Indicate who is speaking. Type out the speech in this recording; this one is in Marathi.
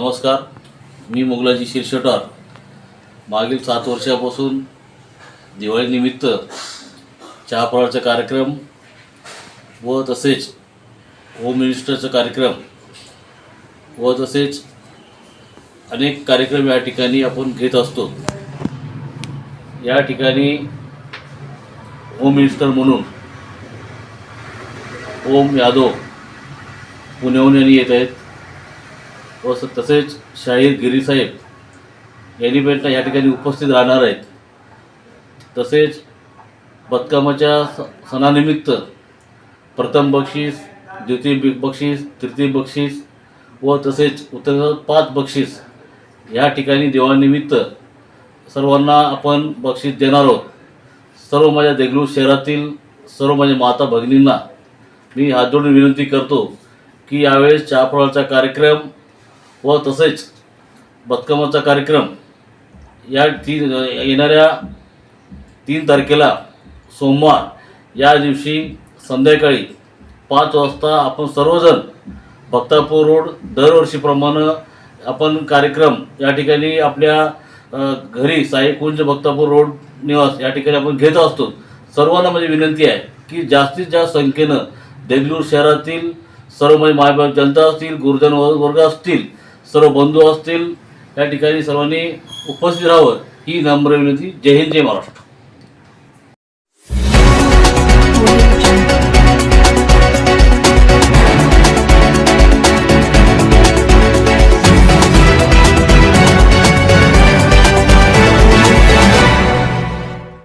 Speaker 1: नमस्कार मी मुगलाजी शिरशेटर मागील सात वर्षापासून दिवाळीनिमित्त चहाफळाचा कार्यक्रम व तसेच होम मिनिस्टरचा कार्यक्रम व तसेच अनेक कार्यक्रम या ठिकाणी आपण घेत असतो. या ठिकाणी होम मिनिस्टर म्हणून ओम यादव पुण्याहून यांनी येत आहेत. व स- तसेच शाहीर गिरीसाहेब यांनी पण या ठिकाणी उपस्थित राहणार आहेत. तसेच बदकामाच्या स सणानिमित्त प्रथम बक्षीस द्वितीय बिग बक्षीस तृतीय बक्षीस व तसेच उत्तर पाच बक्षीस या ठिकाणी देवानिमित्त सर्वांना आपण बक्षीस देणार आहोत. सर्व माझ्या देगलूर शहरातील सर्व माझ्या माता भगिनींना मी हात जोडून विनंती करतो की यावेळेस चहाफळाचा कार्यक्रम व तसेच बदकमाचा कार्यक्रम या तीन येणाऱ्या तीन तारखेला सोमवार या दिवशी संध्याकाळी पाच वाजता आपण सर्वजण भक्तापूर रोड दरवर्षीप्रमाणे आपण कार्यक्रम या ठिकाणी आपल्या घरी साईकुंज भक्तापूर रोड निवास या ठिकाणी आपण घेत असतो. सर्वांना माझी विनंती आहे की जास्तीत जास्त संख्येनं देगलूर शहरातील सर्व म्हणजे मायबाप जनता असतील गुरुजन वर्ग असतील सर्व बंधू असतील या ठिकाणी सर्वांनी उपस्थित राहावं. ही नम्र विनंती. जय हिंद जय महाराष्ट्र.